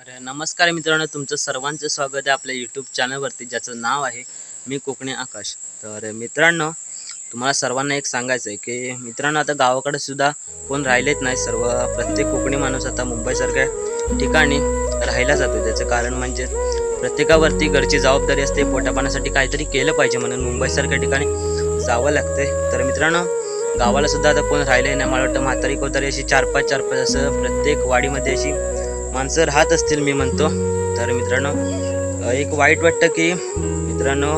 तर नमस्कार मित्रांनो तुमचं सर्वांचं स्वागत आहे आपल्या यूट्यूब चॅनलवरती ज्याचं नाव आहे मी कोकणी आकाश. तर मित्रांनो तुम्हाला सर्वांना एक सांगायचं आहे की मित्रांनो आता गावाकडे सुद्धा कोण राहिलेच नाही सर्व. प्रत्येक कोकणी माणूस आता मुंबईसारख्या ठिकाणी राहायला जातो. त्याचं कारण म्हणजे प्रत्येकावरती घरची जबाबदारी असते. पोटापाण्यासाठी काहीतरी केलं पाहिजे म्हणून मुंबईसारख्या ठिकाणी जावं लागतंय. तर मित्रांनो गावाला सुद्धा आता कोण राहिले नाही. मला वाटतं म्हातारी कोतारी अशी चार पाच चार पाच असं प्रत्येक वाडीमध्ये अशी माणसं राहत असतील मी म्हणतो. तर मित्रांनो एक वाईट वाटतं की मित्रांनो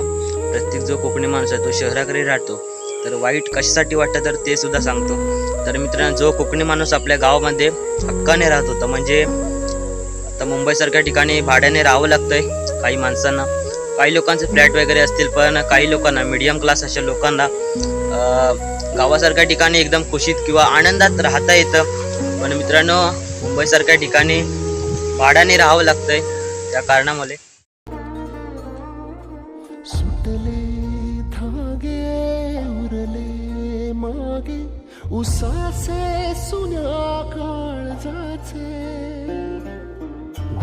प्रत्येक जो कोकणी माणूस आहे तो शहराकडे राहतो. तर वाईट कशासाठी वाटतं तर ते सुद्धा सांगतो. तर मित्रांनो जो कोकणी माणूस आपल्या गावामध्ये हक्काने राहत होता म्हणजे आता मुंबईसारख्या ठिकाणी भाड्याने राहावं लागतंय काही माणसांना. काही लोकांचे फ्लॅट वगैरे असतील पण काही लोकांना मीडियम क्लास अशा लोकांना गावासारख्या ठिकाणी एकदम खुशीत किंवा आनंदात राहता येतं. पण मित्रांनो मुंबईसारख्या ठिकाणी भाड्याने राहावं लागतंय त्या कारणामुळे. सुटले धागे उरले मागे उसासे सुन्या काळजाचे.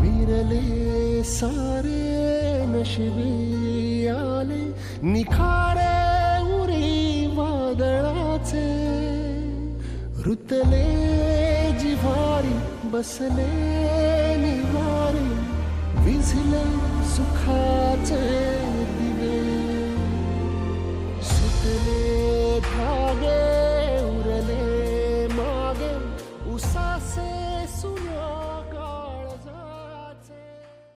विरले सारे नशिबी आले निखारे उरी वादळाचे. रुतले जिव्हारी बसले Thank you.